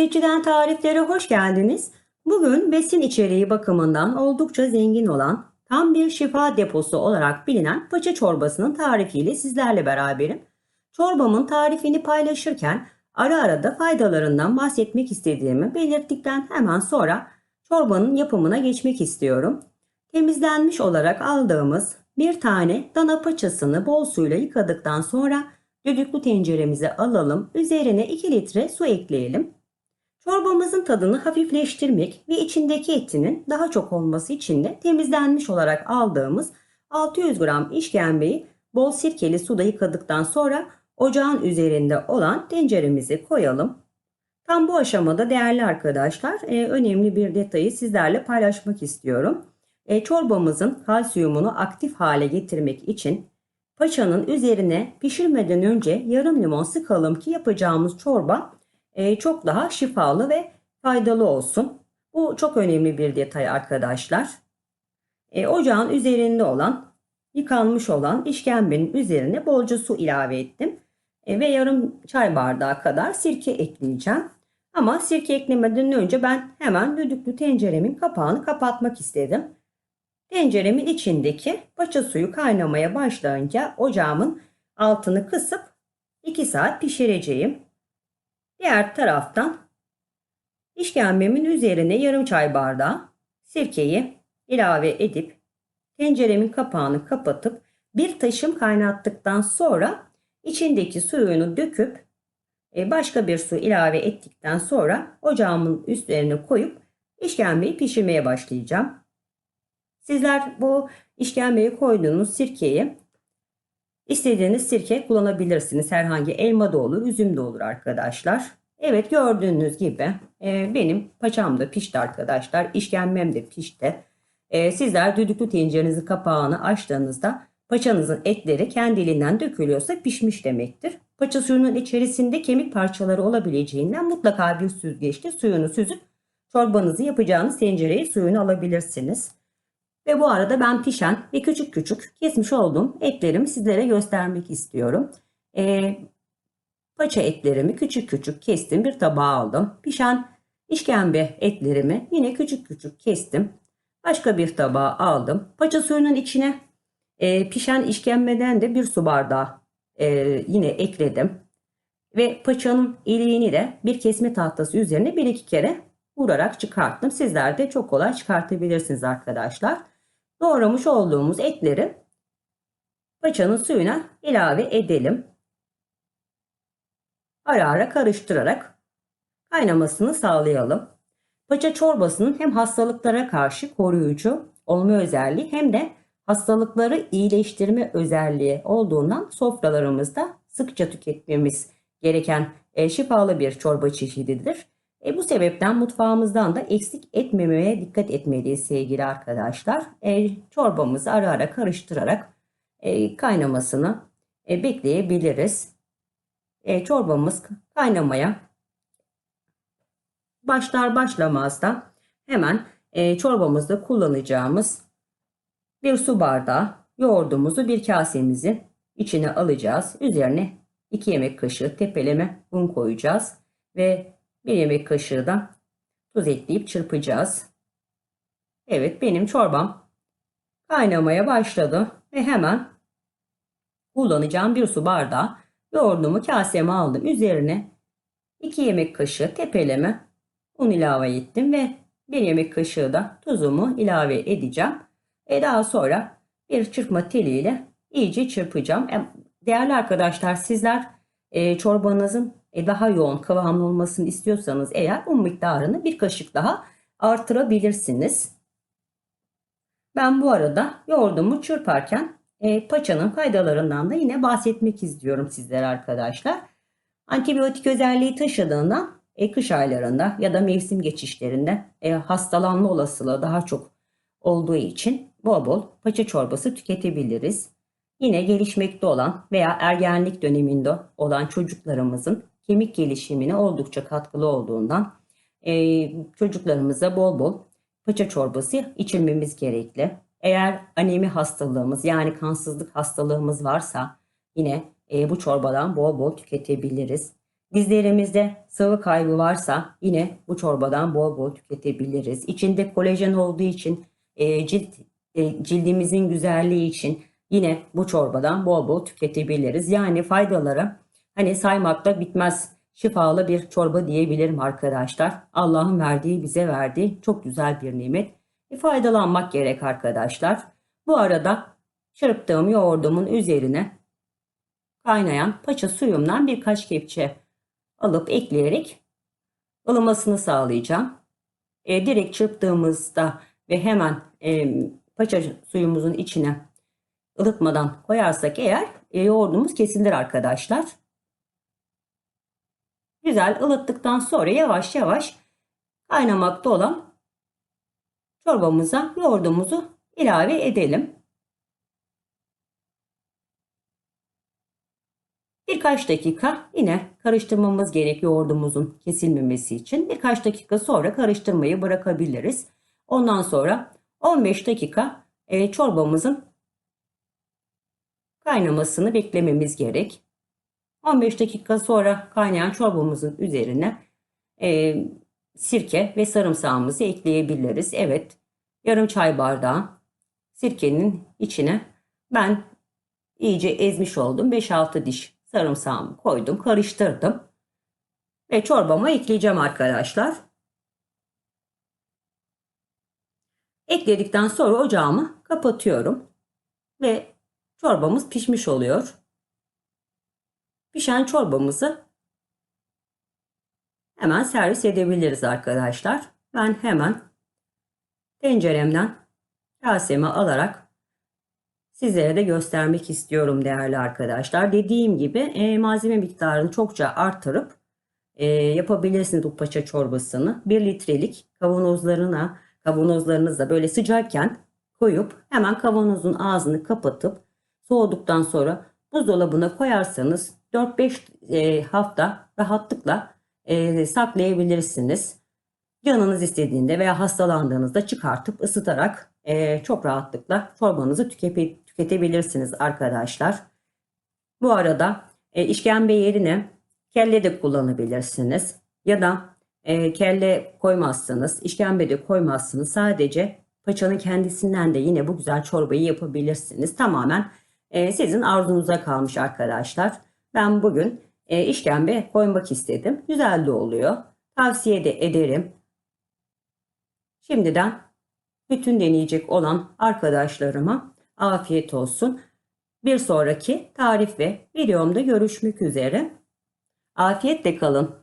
Lezzetçiden tariflere hoş geldiniz. Bugün besin içeriği bakımından oldukça zengin olan tam bir şifa deposu olarak bilinen paça çorbasının tarifiyle sizlerle beraberim. Çorbamın tarifini paylaşırken ara ara da faydalarından bahsetmek istediğimi belirttikten hemen sonra çorbanın yapımına geçmek istiyorum. Temizlenmiş olarak aldığımız bir tane dana paçasını bol suyla yıkadıktan sonra düdüklü tenceremize alalım. Üzerine 2 litre su ekleyelim. Çorbamızın tadını hafifleştirmek ve içindeki etinin daha çok olması için de temizlenmiş olarak aldığımız 600 gram işkembeyi bol sirkeli suda yıkadıktan sonra ocağın üzerinde olan tenceremize koyalım. Tam bu aşamada değerli arkadaşlar e, önemli bir detayı sizlerle paylaşmak istiyorum. E, çorbamızın kalsiyumunu aktif hale getirmek için paçanın üzerine pişirmeden önce yarım limon sıkalım ki yapacağımız çorba e, çok daha şifalı ve faydalı olsun. Bu çok önemli bir detay arkadaşlar. E, ocağın üzerinde olan yıkanmış olan işkembenin üzerine bolca su ilave ettim. E, ve yarım çay bardağı kadar sirke ekleyeceğim. Ama sirke eklemeden önce ben hemen düdüklü tenceremin kapağını kapatmak istedim. Tenceremin içindeki paça suyu kaynamaya başlayınca ocağımın altını kısıp 2 saat pişireceğim. Diğer taraftan işkembemin üzerine yarım çay bardağı sirkeyi ilave edip tenceremin kapağını kapatıp bir taşım kaynattıktan sonra içindeki suyunu döküp e, başka bir su ilave ettikten sonra ocağımın üstlerine koyup işkembeyi pişirmeye başlayacağım. Sizler bu işkembeye koyduğunuz sirkeyi istediğiniz sirke kullanabilirsiniz. Herhangi elma da olur, üzüm de olur arkadaşlar. Evet gördüğünüz gibi e, benim paçam da pişti arkadaşlar. İşkembem de pişti. E, sizler düdüklü tencerenizin kapağını açtığınızda paçanızın etleri kendiliğinden dökülüyorsa pişmiş demektir. Paça suyunun içerisinde kemik parçaları olabileceğinden mutlaka bir süzgeçte suyunu süzüp çorbanızı yapacağınız tencereye suyunu alabilirsiniz. Ve bu arada ben pişen ve küçük küçük kesmiş olduğum etlerimi sizlere göstermek istiyorum. Ee, paça etlerimi küçük küçük kestim bir tabağa aldım. Pişen işkembe etlerimi yine küçük küçük kestim. Başka bir tabağa aldım. Paça suyunun içine e, pişen işkembeden de bir su bardağı e, yine ekledim. Ve paçanın iliğini de bir kesme tahtası üzerine bir iki kere vurarak çıkarttım. Sizler de çok kolay çıkartabilirsiniz arkadaşlar. Doğramış olduğumuz etleri paçanın suyuna ilave edelim. Ara ara karıştırarak kaynamasını sağlayalım. Paça çorbasının hem hastalıklara karşı koruyucu olma özelliği hem de hastalıkları iyileştirme özelliği olduğundan sofralarımızda sıkça tüketmemiz gereken e, şifalı bir çorba çeşididir. E, bu sebepten mutfağımızdan da eksik etmemeye dikkat etmeliyiz sevgili arkadaşlar. E, çorbamızı ara ara karıştırarak e, kaynamasını e, bekleyebiliriz. E, çorbamız kaynamaya başlar başlamaz da hemen e, çorbamızda kullanacağımız bir su bardağı yoğurdumuzu bir kasemizi içine alacağız. Üzerine 2 yemek kaşığı tepeleme un koyacağız ve bir yemek kaşığı da tuz ekleyip çırpacağız. Evet benim çorbam kaynamaya başladı ve hemen kullanacağım bir su bardağı yoğurdumu kaseme aldım. Üzerine 2 yemek kaşığı tepeleme un ilave ettim ve 1 yemek kaşığı da tuzumu ilave edeceğim. E daha sonra bir çırpma teliyle iyice çırpacağım. Değerli arkadaşlar sizler e, çorbanızın e, daha yoğun kıvamlı olmasını istiyorsanız eğer un miktarını bir kaşık daha artırabilirsiniz. Ben bu arada yoğurdumu çırparken e, paçanın faydalarından da yine bahsetmek istiyorum sizlere arkadaşlar. Antibiyotik özelliği taşıdığından e, kış aylarında ya da mevsim geçişlerinde e, hastalanma olasılığı daha çok olduğu için bol bol paça çorbası tüketebiliriz. Yine gelişmekte olan veya ergenlik döneminde olan çocuklarımızın kemik gelişimine oldukça katkılı olduğundan e, çocuklarımıza bol bol paça çorbası içirmemiz gerekli. Eğer anemi hastalığımız yani kansızlık hastalığımız varsa yine e, bu çorbadan bol bol tüketebiliriz. Dizlerimizde sıvı kaybı varsa yine bu çorbadan bol bol tüketebiliriz. İçinde kolajen olduğu için e, cilt e, cildimizin güzelliği için yine bu çorbadan bol bol tüketebiliriz. Yani faydaları hani saymakla bitmez şifalı bir çorba diyebilirim arkadaşlar. Allah'ın verdiği bize verdiği çok güzel bir nimet. E, faydalanmak gerek arkadaşlar. Bu arada çırptığım yoğurdumun üzerine kaynayan paça suyumdan birkaç kepçe alıp ekleyerek ılımasını sağlayacağım. E, direkt çırptığımızda ve hemen e, paça suyumuzun içine ılıtmadan koyarsak eğer e, yoğurdumuz kesilir arkadaşlar. Güzel ılıttıktan sonra yavaş yavaş kaynamakta olan çorbamıza yoğurdumuzu ilave edelim. Birkaç dakika yine karıştırmamız gerek yoğurdumuzun kesilmemesi için. Birkaç dakika sonra karıştırmayı bırakabiliriz. Ondan sonra 15 dakika e, çorbamızın kaynamasını beklememiz gerek. 15 dakika sonra kaynayan çorbamızın üzerine e, sirke ve sarımsağımızı ekleyebiliriz. Evet, yarım çay bardağı sirkenin içine ben iyice ezmiş oldum. 5-6 diş sarımsağımı koydum, karıştırdım. Ve çorbama ekleyeceğim arkadaşlar. Ekledikten sonra ocağımı kapatıyorum. Ve çorbamız pişmiş oluyor. Pişen çorbamızı hemen servis edebiliriz arkadaşlar. Ben hemen tenceremden kaseme alarak sizlere de göstermek istiyorum değerli arkadaşlar. Dediğim gibi e, malzeme miktarını çokça artırıp e, yapabilirsiniz bu paça çorbasını. 1 litrelik kavanozlarına kavanozlarınızda böyle sıcakken koyup hemen kavanozun ağzını kapatıp soğuduktan sonra buzdolabına koyarsanız 4-5 e, hafta rahatlıkla e, saklayabilirsiniz. Canınız istediğinde veya hastalandığınızda çıkartıp ısıtarak e, çok rahatlıkla çorbanızı tüke, tüketebilirsiniz arkadaşlar. Bu arada işkembe yerine kelle de kullanabilirsiniz. Ya da kelle koymazsınız, işkembe de koymazsınız. Sadece paçanın kendisinden de yine bu güzel çorbayı yapabilirsiniz. Tamamen sizin arzunuza kalmış arkadaşlar. Ben bugün e, işkembe koymak istedim. Güzel de oluyor. Tavsiye de ederim. Şimdiden bütün deneyecek olan arkadaşlarıma afiyet olsun. Bir sonraki tarif ve videomda görüşmek üzere. Afiyetle kalın.